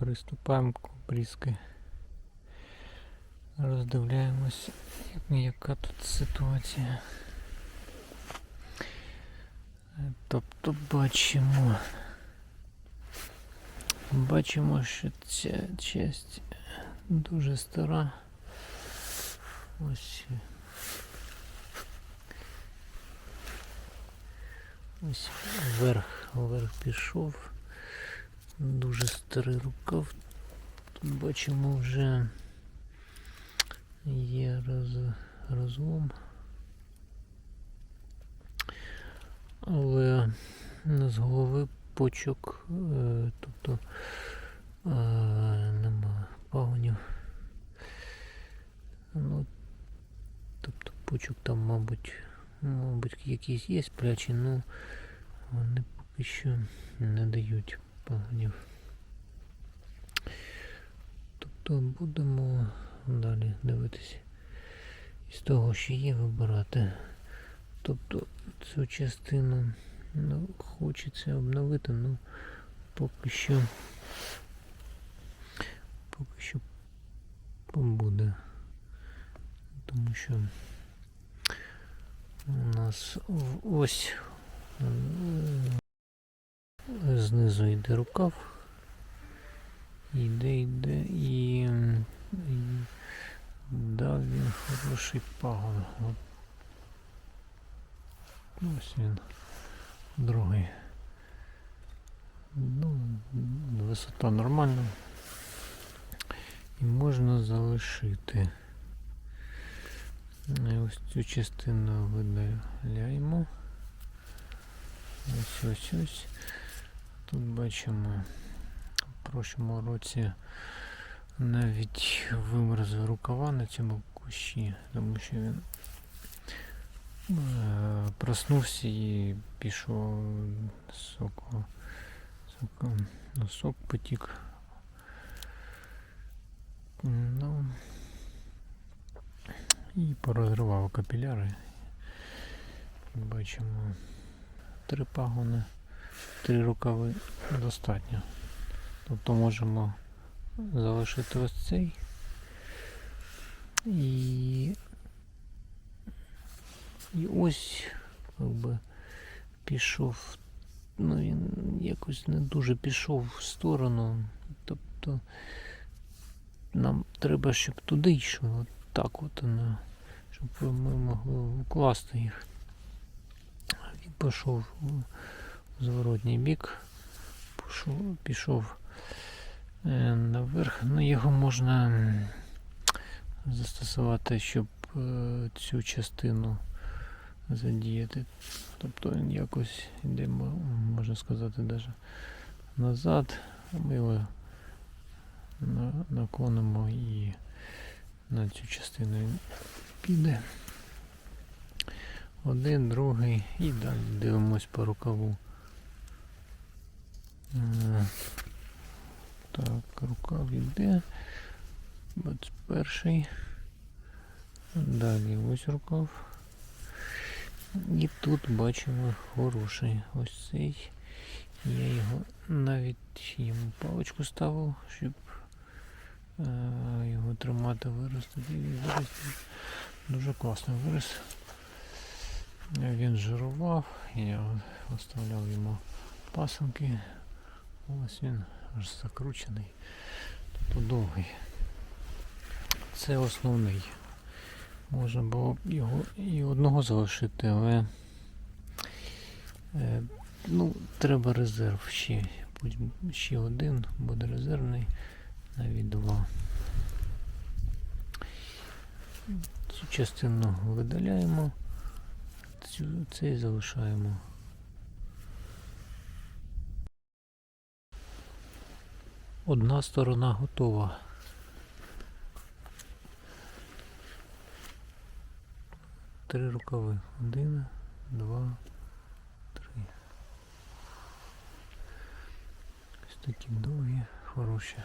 Приступаємо к обрізки. Роздивляємось, як- яка тут ситуація. Тобто бачимо. Бачимо, що ця часть дуже стара. Ось. Ось вверх, вверх пішов. Дуже старий рукав. Тут бачимо вже є роз, розлом. Але з голови почок, е, тобто е, нема пагонів. Ну, тобто почок там, мабуть, мабуть, якісь є сплячі, але вони поки що не дають пагонів. Тобто будемо далі дивитися. Із того, що є, вибирати. Тобто цю частину ну, хочеться обновити, але поки що поки що побуде. Тому що у нас ось м, знизу йде рукав. Йде, йде і, і дав він хороший пагон. От. Ось він. Другий. Ну, висота нормальна. І можна залишити. Ось цю частину видаляємо. Ось ось ось. Тут бачимо в прошлому році навіть вимерзли рукава на цьому кущі, тому що він е, проснувся і пішов соку. соку ну, сок потік. Ну, і порозривав капіляри. Бачимо три пагони, три рукави достатньо. Тобто можемо залишити ось цей і, і ось якби пішов. Ну він якось не дуже пішов в сторону. Тобто нам треба, щоб туди йшло. От так от воно, щоб ми могли укласти їх. Він пішов зворотній бік, пішов, е, наверх. Ну, його можна застосувати, щоб е, цю частину задіяти. Тобто він якось йде, можна сказати, навіть назад. Ми його на- наклонимо і на цю частину він піде. Один, другий і далі дивимось по рукаву. Е, Так, рукав йде. 21. Далі ось рукав. І тут бачимо хороший ось цей. Я його навіть йому паличку ставив, щоб е, його тримати, виростити. І виріс дуже класно виріс. Він жирував, я оставляв йому пасанки. Ось він аж закручений. Тобто довгий. Це основний. Можна було б його і одного залишити, але е, ну, треба резерв ще. Будь ще один, буде резервний, навіть два. Цю частину видаляємо, цю, цей залишаємо. Одна сторона готова. Три рукави. Один, два, три. Ось такі довгі, хороші.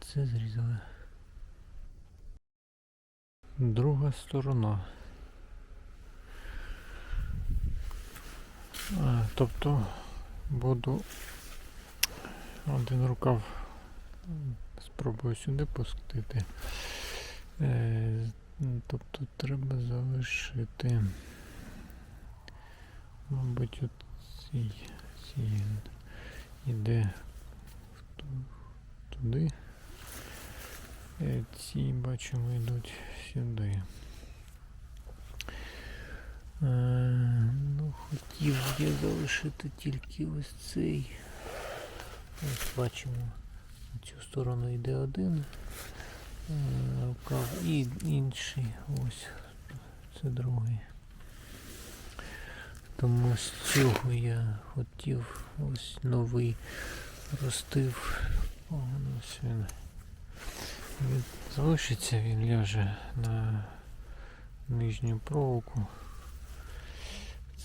Це зрізали. Друга сторона. Тобто буду один рукав спробую сюди пустити. Е, тобто треба залишити, мабуть, от цей іде туди. Е, Ці бачимо йдуть сюди. Е, ну, хотів залишити тільки ось цей. Ось бачимо, на цю сторону йде один е, рукав і інший. Ось це другий. Тому з цього я хотів ось новий ростив. Ось. Він залишиться, він ляже на нижню проволоку.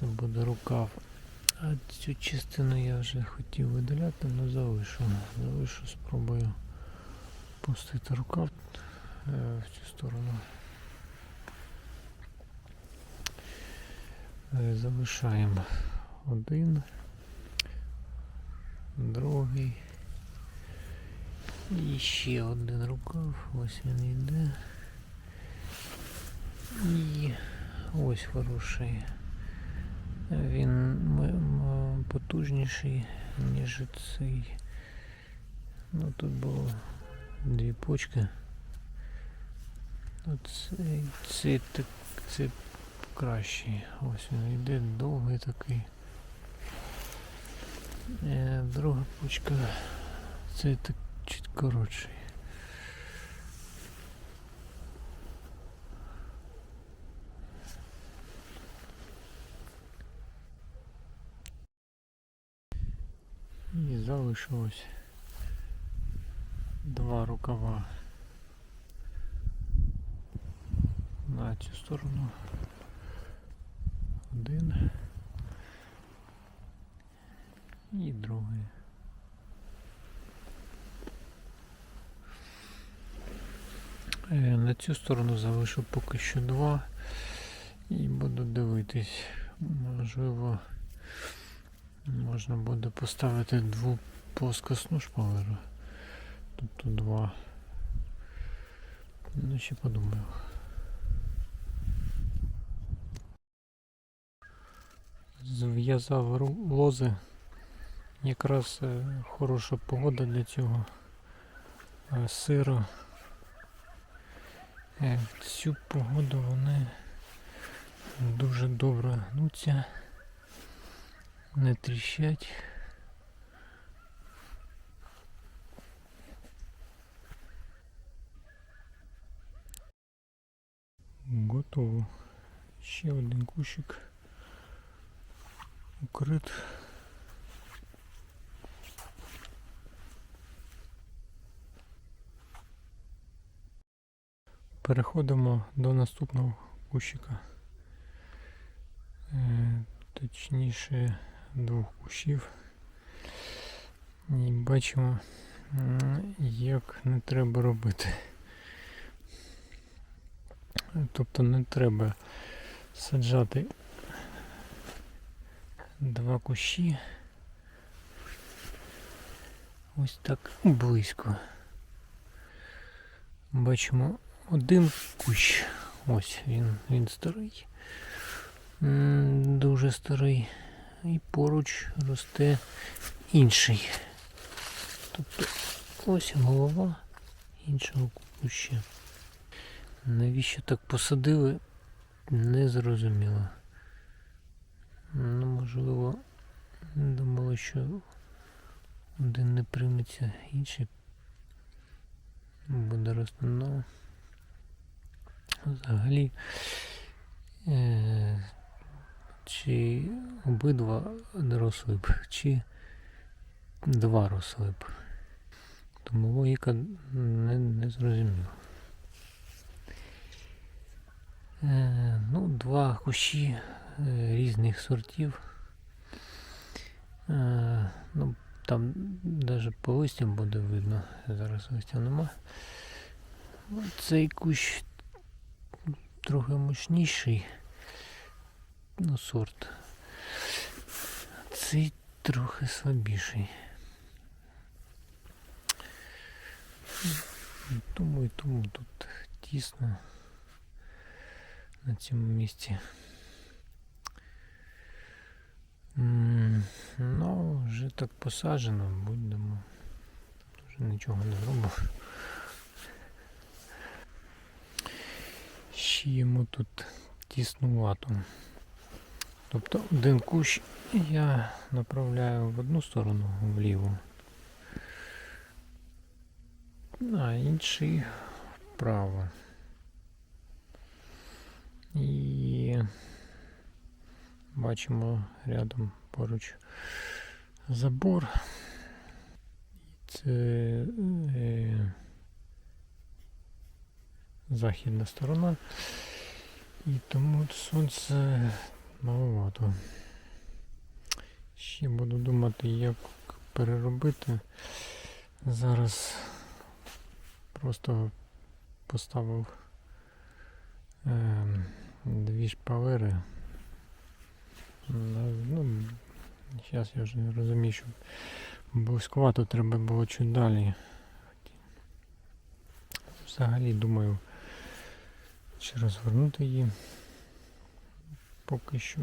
Це буде рукав. А цю частину я вже хотів видаляти, але залишу. Залишу, спробую пустити рукав е, в цю сторону. Е, Залишаємо один, другий. І ще один рукав, ось він йде. І ось хороший. Він потужніший, ніж цей. Ну тут було дві почки. Оцей, цей, так, цей кращий. Ось він йде довгий такий. Е, друга почка. Цей так чуть коротший. І залишилось два рукава на цю сторону. Один і другий. Е, На цю сторону залишу поки що два і буду дивитись. Можливо, можна буде поставити двоплоскосну шпалеру. Тобто два. Ну, ще подумаю. Зв'язав лози. Якраз е, хороша погода для цього. Е, Сиро. Е, В цю погоду вони дуже добре гнуться, не тріщать. Готово. Ще один кущик укрит. Переходимо до наступного кущика. Е, Точніше двох кущів. І бачимо, як не треба робити. Тобто не треба саджати два кущі ось так близько. Бачимо один кущ. Ось він, він старий. Дуже старий. І поруч росте інший. Тобто ось голова іншого куща. Навіщо так посадили? Не зрозуміло. Ну, можливо, думали, що один не прийметься, інший буде рости. Ну, взагалі, е, чи обидва росли б, чи два росли б. Тому логіка не, не зрозуміла. Е, ну, два кущі е, різних сортів. Е, ну, там навіть по листям буде видно. Зараз листя нема. Цей кущ трохи мощніший. Ну, сорт. Цей трохи слабіший. Тому і тому тут тісно на цьому місці. Ну, вже так посаджено, будемо. Вже нічого не зробимо. Ще йому тут тіснувато. Тобто один кущ я направляю в одну сторону вліво, а інший вправо. І бачимо рядом поруч забор. Це е, західна сторона. І тому сонце маловато. Ще буду думати, як переробити. Зараз просто поставив е, дві шпалери. Ну, зараз я вже не розумію, що близькувато треба було чуть далі. Взагалі думаю, чи розвернути її. Поки що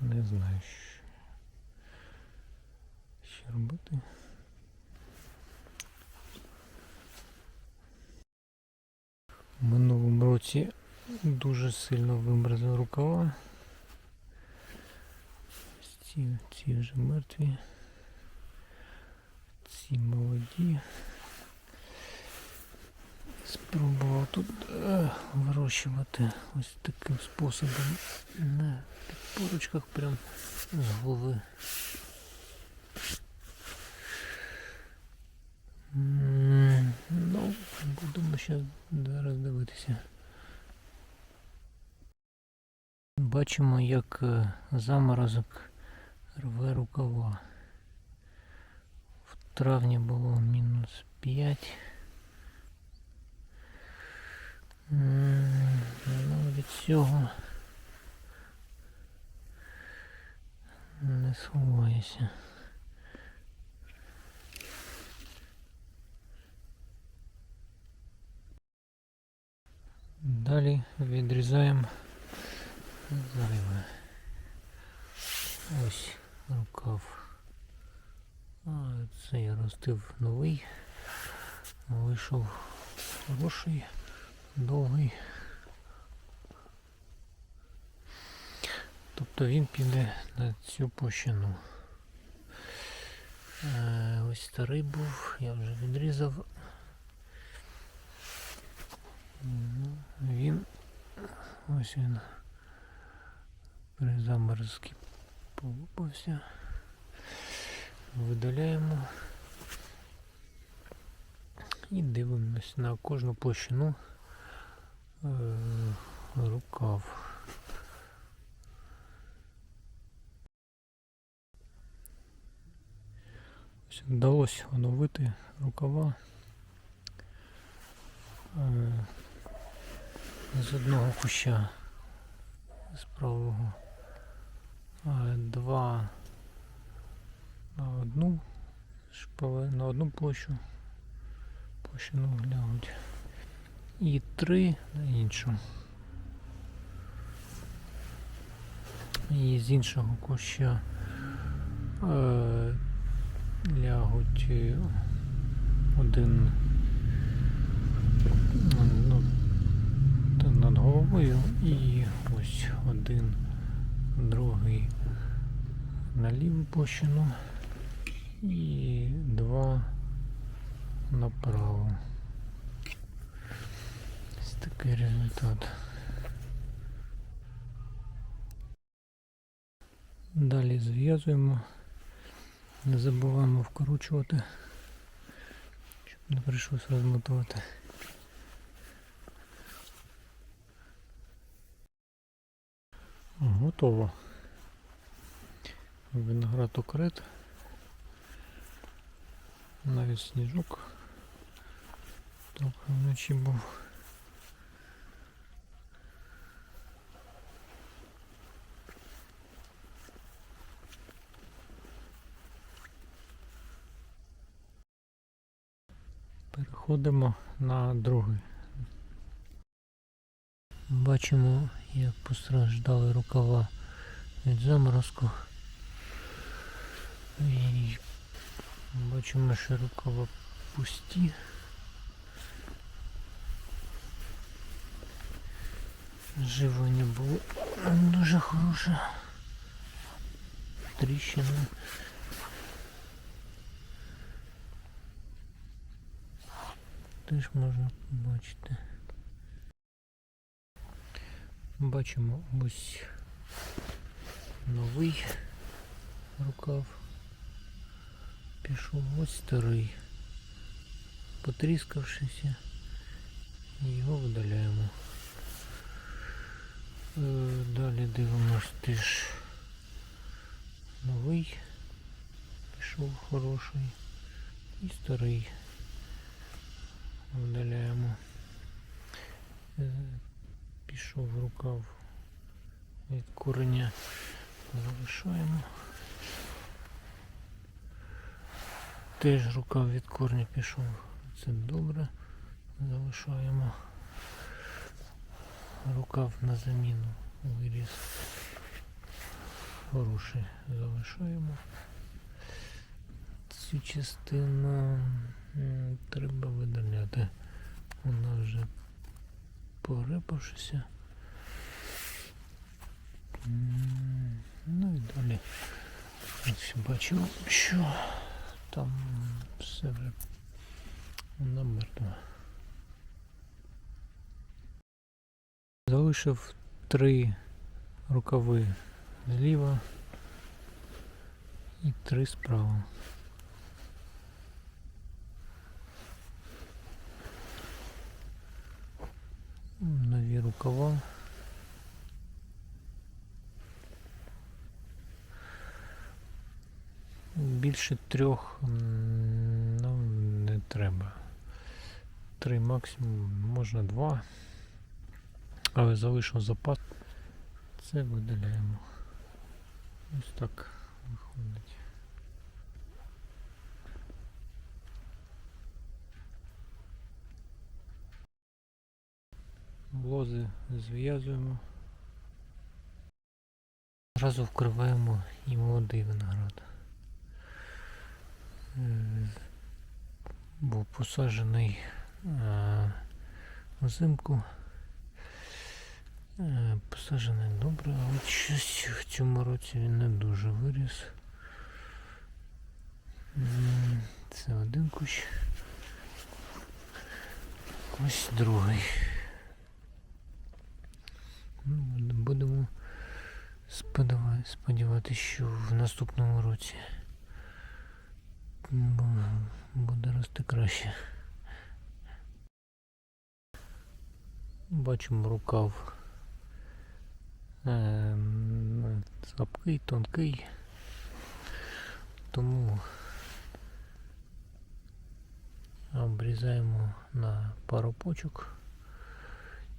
не знаю, що, що робити. У минулому році дуже сильно вимерзли рукава. Ці, ці вже мертві. Ці молоді. Спробував тут е, вирощувати ось таким способом на підпорочках прям з голови. Ну, будемо зараз дивитися. Бачимо, як е, заморозок рве рукава. В травні було мінус 5. Ну, від цього не сховаюся. Далі відрізаємо зайве. Ось рукав. Це я ростив новий. Вийшов хороший, довгий. Тобто він піде на цю площину. Е, ось старий був, я вже відрізав. Він ось він при заморозці полупався. Видаляємо і дивимось на кожну площину е, рукав. Ось Вдалося оновити рукава. Е, з одного куща з правого два на одну шпале, на одну площу площину глянуть і три на іншу. І з іншого куща е, лягуть е, один ну, над головою і ось один, другий на ліву площину і два направо. Ось такий результат. Далі зв'язуємо, не забуваємо вкручувати, щоб не прийшлося розмотувати. готово. Виноград окрет. Навіть сніжок. Трохи вночі був. Переходимо на другий. Бачимо як постраждали рукава від заморозку. І бачимо, що рукава пусті. Живлення було дуже хороше. Тріщина. Теж можна побачити. Бачимо ось новий рукав. Пішов ось старий. Потріскавшися. Його видаляємо. Е, Далі дивимось теж новий. Пішов хороший. І старий. Видаляємо. Пішов рукав від кореня. Залишаємо. Теж рукав від корня пішов. Це добре. Залишаємо. Рукав на заміну виріс. Хороший залишаємо. Цю частину треба видаляти. Вона вже порипавшися. Ну і далі. Ось бачу, що там все вже вона мертва. Залишив три рукави зліва і три справа. Нові. Більше трьох ну, не треба. Три максимум, можна два. Але залишив запас. Це видаляємо. Ось так виходить. Лози зв'язуємо. Одразу вкриваємо і молодий виноград. Е, Був посаджений е, взимку. Е, Посаджений добре, а от щось в цьому році він не дуже виріс. Це один кущ. Ось другий. Ну, Будемо сподіватися, що в наступному році буде рости краще. Бачимо рукав ем, слабкий, тонкий, тому обрізаємо на пару почок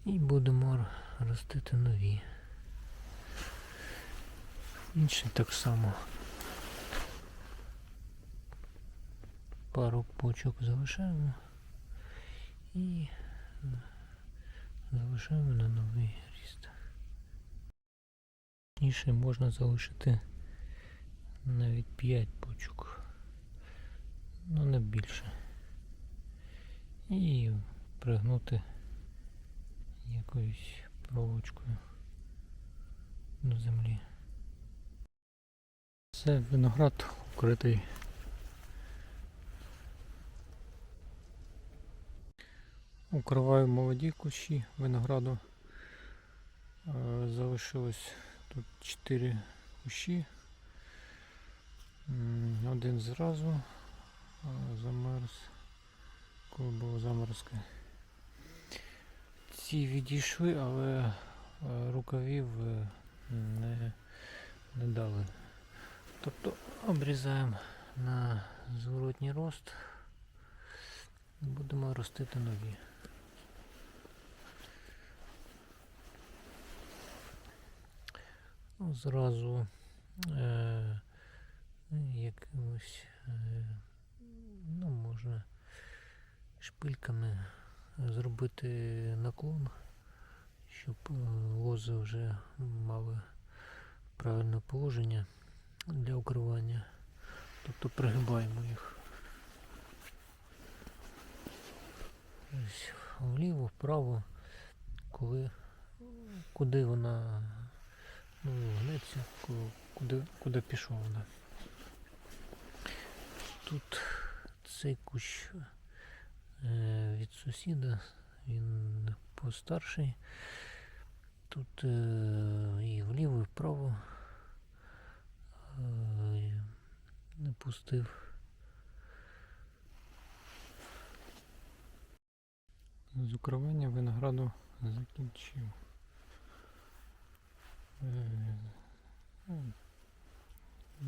і будемо ростити нові. Інші так само. Пару почок залишаємо і залишаємо на новий ріст. Точніше можна залишити навіть 5 почок, ну не більше. І пригнути якоюсь проволочкою до землі. Це виноград укритий. Укриваю молоді кущі винограду. Е, Залишилось тут 4 кущі. Один зразу замерз, коли було заморозки. Ці відійшли, але е, рукавів е, не, не дали. Тобто обрізаємо на зворотній рост. Будемо ростити нові. Зразу е, якимось, е, ну, можна шпильками зробити наклон, щоб е, лози вже мали правильне положення для укривання. Тобто пригибаємо їх. Ось вліво, вправо, коли куди вона ну, гнеться, куди, куди пішов вона. Тут цей кущ е, від сусіда, він постарший. Тут е, і вліво, і вправо е, не пустив. З винограду закінчив. Е, ну,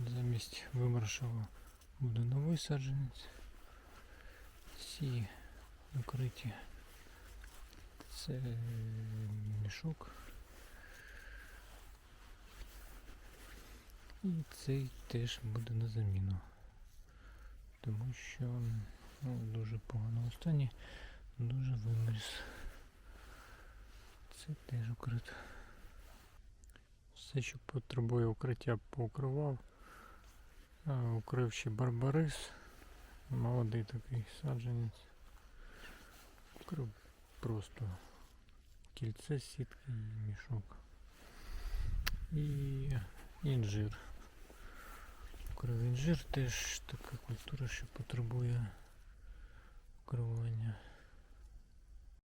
Замість вимершого буде новий саджанець. Всі укриті. Це мішок. І цей теж буде на заміну. Тому що ну, в дуже поганому стані. Дуже вимерз. Це теж укрито. Все, що потребує укриття, поукривав. А, укрив ще барбарис. Молодий такий саджанець. Укрив просто кільце, сітки і мішок. І інжир. Укрив інжир теж така культура, що потребує укривання.